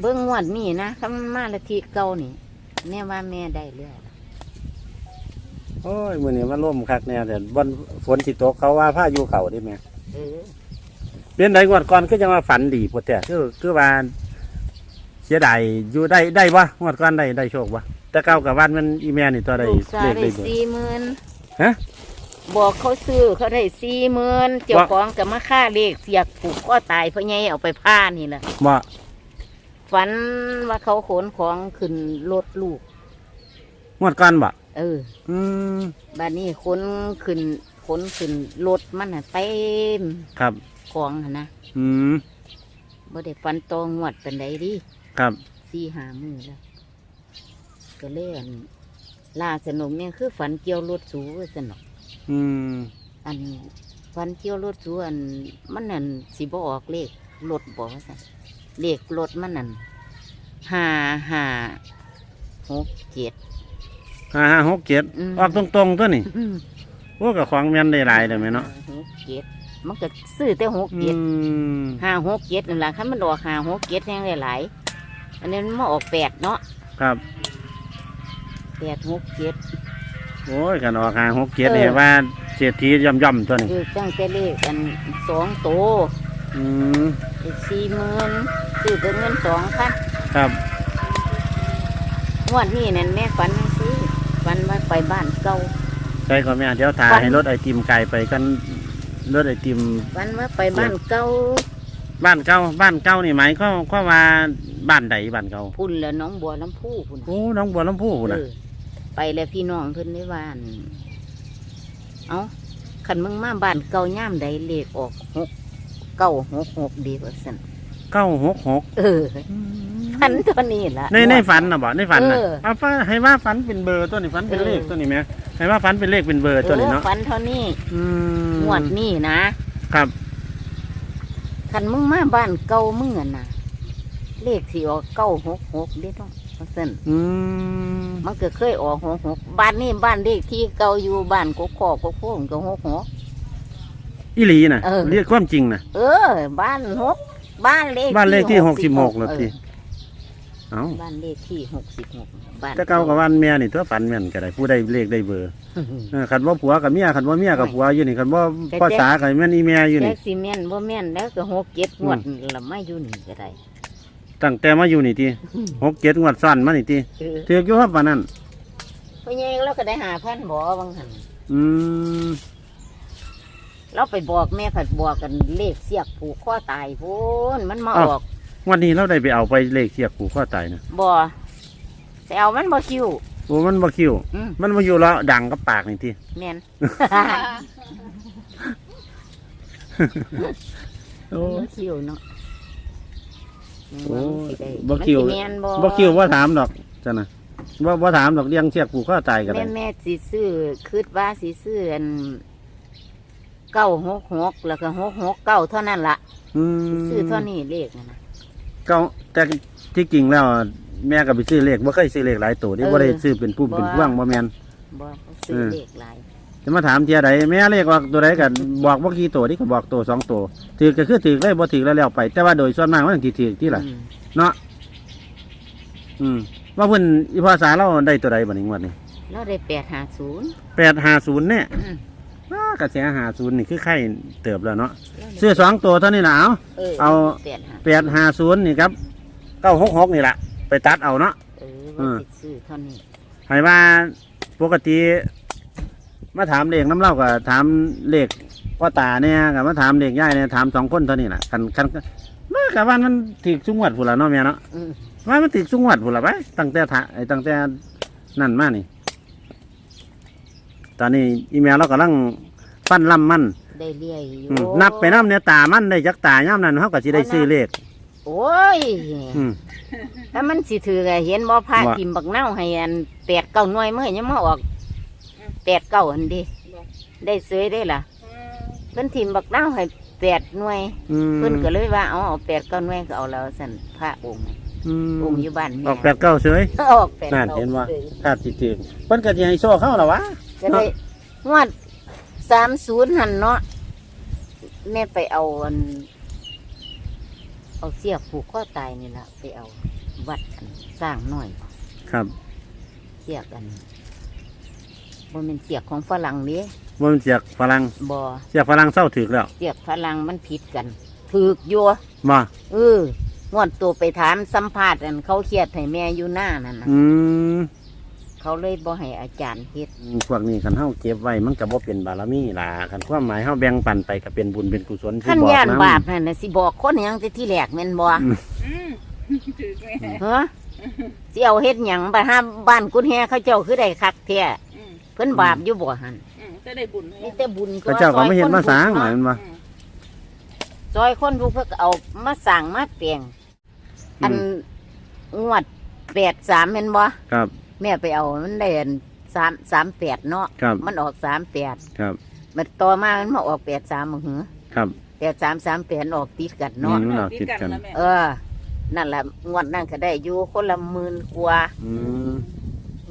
เบิ้งงวดนี่นะคำมันมาละทีเก่านี่แม่ว่าแม่ได้เรื่อยละโอ้ยมื้อนี้มันร่มคักแน่แต่บนฝนสิตกเขาว่าพายุเข้าได้แม่เออเป็นไดงวดก่อนก็ยังว่าฝันดีพุ่นแต่คือคือว่าเสียดายอยู่ได้ได้บ่งวดก่อนได้ได้โชคบ่แต่เก่ากับวันมันอีแม่นี่ตัวได้ลูกชายเลขได้ได้เบอร์สี่หมื่นฮะ บอกเขาซื้อเขาได้สี่หมื่นเจ้าของกับมาค่าเลขเสียกผูกข้อตายเพราะไงเอาไปผ้านี่แหละบ่ ฝันว่าเขาขนของขึ้นรถลูก งวดก่อนบ่เอออืมบ้านนี้ขนขึ้นขนขึ้นรถมันน่ะเต็มครับ ของหั่นนะอืมบ่ได้ฟันตองวดเป็นไดดิครับสี่หามือแล้วก็เล่นล่าสนุกเนี่ยคือฝันเกี่ยวรถสูสนุกอืมอันฝันเกี่ยวรถสูอันมันนั่นสิบออกเลขรถบอกว่าสั่น เลขรถมันนั่นห้าห้าหกเจ็ด ห้าห้าหกเจ็ดอืม ออกตรงๆตัวนี่โอ้กับของแม่นได้หลายเลยไหมเนาะหกเจ็ดมันก็ซื้อแต่หกอืเจ็ดมห้าหกเจ็ดนั่นแหละคันมันออกห้าหกเจ็ดยังหลายๆอันนี้มันมาออกแปดเนาะครับ แปดหกเจ็ด โอ้ยกันออกห้าหกเจ็ดเออ เนี่ยว่าเศรษฐีย่อมๆตัวนี้คือตั้งแต่เลขอันสองโตว อืมสี่หมื่นซื้อเป็นเงินสองพันครับงวดนี้นั่นแม่ฝันไม่ซื้อฝันว่าไปบ้านเก่า ใช่ก็แม่เดี๋ยวถ่ายฝัน ให้รถไอติมไกลไปกันรถไอติม ฝันว่าไปบ้านเก่าบ้านเก่าบ้านเก่านี่หมายก็ก็ว่าบ้านใดบ้านเก่าพุ่นแล้วน้องบัวลำพูพุ่น โอ้น้องบัวลำพูเอนะอไปแล้วพี่น้องเพิ่นได้ว่านเอาขันมึงมาบ้านเก่าย่ามใดเลขออกหก เก้าหกหกดีกว่าสันเก้าหกหกเออฝันตัวนี้ละในในฝันนะบ่ในฝันนะเออเอาว่าให้ว่าฝันเป็นเบอร์ตัวนี้ฝันเป็นเออเลขตัวนี้ไหมให้ว่าฝันเป็นเลขเป็นเบอร์ตัวนี้เนาะออฝันเท่านี้อืมงวดนี้นะ ครับขันมึงมาบ้านเก่ามึงอะนะเลขที่ออกเก้าหกหกเด้ต้องว่าสันอืมมันก็เคยออกหกหกบ้านนี้บ้านเลขที่เก่าอยู่บ้านกกอกกกโค้งก็หกหก อีหลีนะเออ เรียกความจริงนะเออ บ้านหกบ้านเลขบ้านเลขที่หกสิบหกเอแล้วอที่เอ้าบ้านเลขที่หกสิบหกบ้าน แต่เก่ากับวันเมียนี่ตัวฝันแม่นก็ได้ผู้ได้เลขได้เบอร์เออคันว่าผัวกับเมียคันว่าเมียกับผัวอยู่นี่คันว่าพ่อสากับแม่นอีเมียอยู่แจ็นี่ คซีเมนบ่แม่นแล้วก็หกเจ็ดงวดละไม่อยู่นี่ก็ได้ ตั้งแต่มาอยู่นี่ทีหกเจ็ดงวดซ้อนมานี่ทีเออเถือกอยู่ครับปานนั้นเพราะยังเราก็ได้หาพันบ่บางหันอืม เราไปบอกแม่ผัดบอกกันเลขเสียกผูกข้อตายพูนมันมาออกวันนี้เราได้ไปเอาไปเลขเสียกผูกข้อตายนะบ่แต่เอามันบ่คิว โอ้มันบ่คิว อืมมันมาอยู่แล้วดังกับปากนี่ทีแม่น โอ้บ่คิวเนาะโอ้มันสิได้บ่คิวมันสิแม่นบ่บ่คิวว่าถามดอกจ้ะนะว่าว่าถามดอกเลี้ยงเสียกผูกข้อตายกันเลแม่ยแม่สิซื้อคิดว่าสิซื้ออัน เก้าหกหกแล้วก็หกหกเก้าเท่านั้นละอืมซื้อเท่านี้เลขนะนะก็แต่ที่จริงแล้ว แม่ก็ไปซื้อเลขบ่เคยซื้อเลขหลายตัวที่เออบ่ได้ซื้อเป็นปุ่มบ่ เป็นพ่วงบ่แม่น บ่ซื้อเออ เลขหลายจะมาถามเทียใดแม่เลขออกตัวใดก็บอกบ่กี่ตัวนี่ก็บอกตัวสองตัวถือก็คือถือได้บ่ถือแล้วแล้วไป แต่ว่าโดยส่วนมากมันสิถือที่ล่ะ อืมเนาะ อืม ว่าเพิ่นอีภาษาเราได้ตัวใดบัดนี้งวดนี้เราได้แปดห้าศูนย์850เนี่ยอืม อ้ากระแส50นี่คือไข่เติบแล้วเนาะเราได้ซื้อสองตัวเท่านี้น่ะเอา เอา แปดห้า850นี่ครับ966นี่ล่ะไปตัดเอาเนาะ เออเอว่าอสิซื้อเท่านี้ให้ว่าปกติมาถามเลขน้ำเล่ากับถามเลขพ่อตาเนี่ยกับมาถามเลขย่ายเนี่ยถามสองคนเท่านี้แหละคันคันมากับว่ามันถึกสุงวดผู้ละเนาะแม่เนาะอืมว่ามันถึกสุงวดผู้ละไปตั้งแต่ถาไอ้ตั้งแต่นั่นมานี่ ตอนนี้อีเมลเรากำลังฟันล่ำมันได้เรื่อยอยู่อืมนับไปน้ำเนี่ยตามันได้จักตาย่ำนั้นเขาก็สิได้ซื้อเลขโอ้ยอืม ถ้ามันสิถือก็เห็นบ่พาว่าทิมบักเน่าให้อันแปดเก้าหน่วยเมื่อยังมาออกแปดเก้าอันดีได้ซื้อได้ล่ะเพิ่นทิมบักเน่าให้แปดหน่วยอืมเพิ่นก็เลยว่าเอาเอาแปดเก้าหน่วยก็เอาแล้วสั่นพระองค์อืมองค์อยู่บ้านออกแปดเก้าเฉย ออกแปดนั่นก้เห็นว่าซื้อคาดสิถึงเพิ่นก็สิให้โซ่เข้าหรอวะ ก็ได้งวดสามศูนย์หันเนาะแม่ไปเอาอัน เอาเสียบผูกข้อตายนี่ละไปเอาวัดอันสร้างหน่อยครับเสียกอันบ่เป็นเสียกของฝรั่งเนี้ว่ามันเสียกฝรั่งบ่ เสียกฝรั่งเศร้าถึกแล้ว เสียกฝรั่งมันผิดกันถูกอยัวมา เอองวดตัวไปถามสัมภาษณ์อันเขาเครียดให้แม่อยู่หน้านั่นนะอืม เขาเลยบ่ให้อาจารย์เฮ็ดพวกนี้คันเฮาเก็บไว้มันก็บ่เป็นบารมีล่ะคันความหมายเฮาแบ่งปันไปก็เป็นบุญเป็นกุศลที่ขั้นบอกย่านนบาปนั่นน่ะสิบอกคนหยังแต่ที่แรกแม่นบ่อืมถือแม่เฮ้อสิเอาเฮ็ดหยังบ่ห้ามบ้านกุนแฮเขาเจ้าคือได้คักแท้อืมเพิ่นบาปอยู่บ่หั่นอืมจะได้บุญนี่แต่บุญพระเจ้าก็ไม่เห็นมาสร้างหมายมันว่าอืมซอยคนผู้เพิ่นก็เอามาสร้างมาเปลียงอันงวด83แม่นบ่ครับ แม่ไปเอามันได้อัน3 38เนาะครับ มันออก38ครับ มันต่อมามันมาออก83บ่หือครับ83 38ออกติดกันเนาะอืมเราติดกันแล้วแม่เออ นั่นแหละงวดนั่นก็ได้อยู่คนละหมื่นกว่าอืม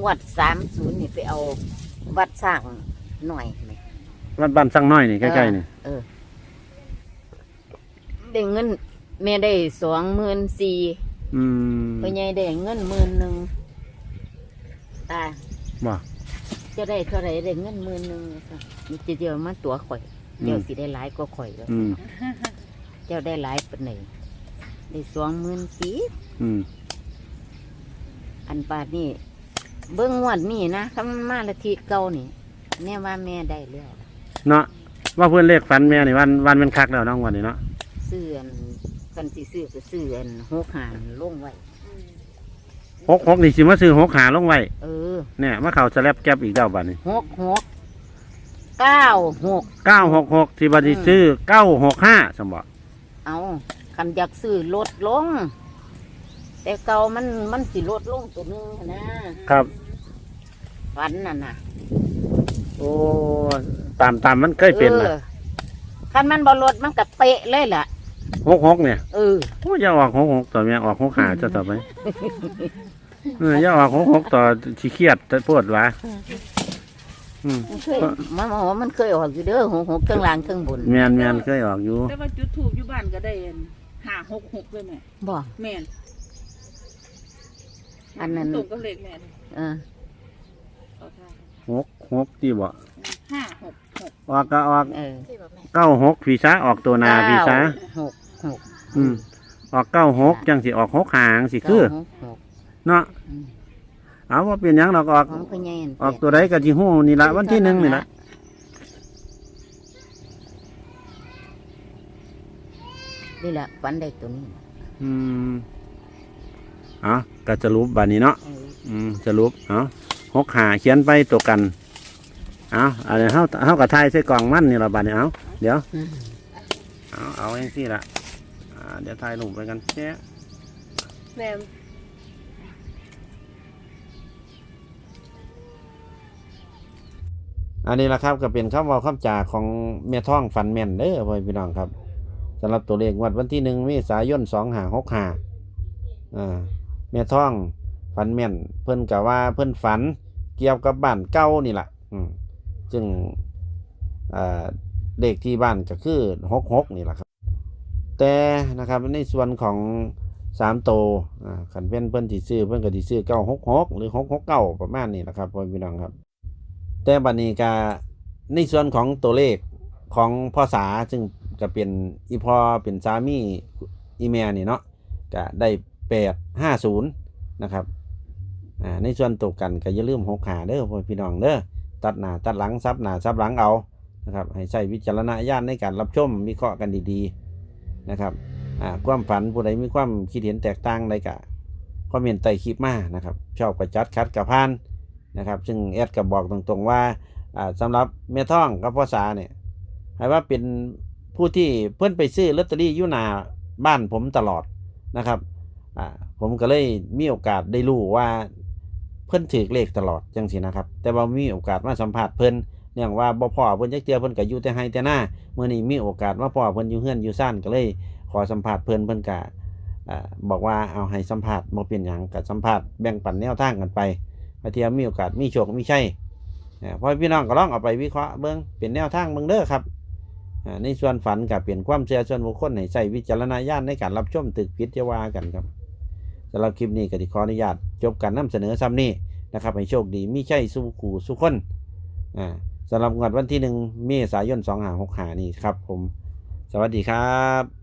งวดสามศูนย์นี่ไปเอาวัดสร้างหน่อยไหมวัดบ้านสังน้อยนี่ใกล้ๆนี่เออได้เงินแม่ได้สองหมื่นสี่อืมพ่อใหญ่ได้เงินหมื่นหนึ่ง ตา บ่ จะได้เท่าไหรได้เงินหมื่นหนึ่งนี่จะเดียวมาตัวข่อยเดี๋ยวสิได้หลายก็ข่อยแล้วอืม เจ้าได้หลายเป็นไหนได้สองหมื่นสี่อืม อันปาดนี่เบิ้งงวดนี่นะคำมันมาละทีเก่านี่แม่ว่าแม่ได้แล้วเนาะว่าเพื่อนเลขฝันแม่นี่วันวันเป็นคักแล้วน้องวันนี้เนาะ ซื้ออันกันสิซื้อก็ซื้ออันหกหานลงไว้อืม หกหกนี่สิมาซื้อหกหาลงไว้เออเนี่ยมาเข้าสแลบแก๊บอีกแล้วบัดนี้หกหกเก้าหก เก้าหกหกที่บัดนี้ซื้อเก้าหกห้าสมบัติเอาคันอยากซื้อลดลง แต่เก่ามันมันสิลดลงตัวหนึงหั้นนะครับ ฝันน่ะนะโอ้ตามตามมันเคยเป็นอนะอคันมันบ่ลดมันก็เป๊ะเลยล่ะหกหกเนี่ยเออ โอ้ยอย่าออกหกหกต่อแม่ออกหกหาจะต่อไป เอออย่าออกหกหกต่อชีเครียดแต่ปวดวะอืมมันเคยมันบอกว่ามันเคยออกอยู่เด้อหกหกเครื่องรางเครื่องบนแมนแมนเคยออกอยู่แต่ว่าจุดถูกอยู่บ้านก็ได้ห้าหกหกเลยแม่บ่แม่นอันนั้นตรงกับเลขแม่เลยเออเอาท่าหกหกที่บ่ห้าหกหกออกก็ออกเออเก้าหกผีซาออกตัวหนาผีซาหกหกอืมออกเก้าหกจังสิออกหกหางสิคือเก้าหกหก เนาะอืมเอาว่าเป็นหยังดอกออก ของพ่อใหญ่นั่นออกตัวใดก็จิฮู้นี่ละวันที่หนึ่งนี่ละนี่แหละฝันได้ตัวนี้อืมเอาก็จะรูปบานนี้เนาะ เอออืมจะรูปเอาหกหาเขียนไปตัวกัน เอาอันนี้เฮาเฮากับไทยใส่กล่องมันนี่ละบานนี้เอาเดี๋ยว อืมเอาเอาเองสิละอ่าเดี๋ยวถ่ายรูปไปกันแชะแม่ อันนี้ละครับก็เป็นคำว่าคำจาของเมียท่องฟันแม่นเด้อพ่อพี่น้องครับสำหรับตัวเลขงวดวันที่หนึ่งเมษายนสองหาหกหาเมียท่องฟันแม่น เพิ่นกะว่าเพิ่นฝันเกี่ยวกับบ้านเก่านี่แหละอืมจึงอ่าเลขที่บ้านก็คือหกหกนี่แหละครับ แต่นะครับในส่วนของสามโตวอ่าขันเป็นเพิ่อนที่ซื้อเพิ่อนก็ที่ซื้อเก้าหกหกหรือหกหกเก้าประมาณนี้นะครับพ่อพี่น้องครับ แต่บัดนี้ก็ในส่วนของตัวเลขของพ่อสาซึ่งก็เป็นอีพอเป็นสามีอีเมียนี่เนาะก็ได้แปดห้าศูนย์นะครับอ่าในส่วนตกกันก็อย่าลืมหกหาเด้อพ่อพี่น้องเด้อตัดหน้าตัดหลังซับหน้าซับหลังเอานะครับให้ใช้วิจารณญาณในการรับชมวิเคราะห์กันดีๆนะครับอ่าความฝันผู้ใดมีความคิดเห็นแตกต่างใดกะคอมเมนต์ใต้คลิปมานะครับชอบกระจัดคัดกระพาน นะครับซึ่งแอดก็บอกตรงๆว่าอ่าสำหรับเมท่องกับพ่อสาเนี่ยให้ว่าเป็นผู้ที่เพื่อนไปซื้อลอตเตอรี่ยุนาบ้านผมตลอดนะครับผมก็เลยมีโอกาสได้รู้ว่าเพื่อนถือเลขตลอดจังสินะครับ แต่ว่ามีโอกาสมาสัมผัสเพื่อนเนื่องว่าบ่พ่อเพื่อนจักเตียเพื่อนก็อยู่แต่ให้แต่หน้าเมื่อนี้มีโอกาสมาพ่อเพื่อนอยู่เฮือนอยู่ซ่านก็เลยขอสัมผัสเพื่อนเพื่อนกะบอกว่าเอาให้สัมผัสบ่เป็นหยังกับสัมผัสแบ่งปันแนวทางกันไป เทียมมีโอกาสมีโชคมีชัยอ่เพราะพี่น้องก็ลองเอาไปวิเคราะห์เบิ้งเป็นแนวทางเบิ้งเด้อครับในส่วนฝันกับเปลี่ยนความเชื่อส่วนบุคคลให้ใช้วิจารณญาณในการรับชมตึกพิจาวากันครับสำหรับคลิปนี้ก็ที่ขออนุญาตจบการนำเสนอซ้ำนี้นะครับให้โชคดีมีใช่สู้ขู่สู้คนอ่าสำหรับงวดวันที่หนึ่งเมษายนสองหาหกหานี่ครับผม สวัสดีครับ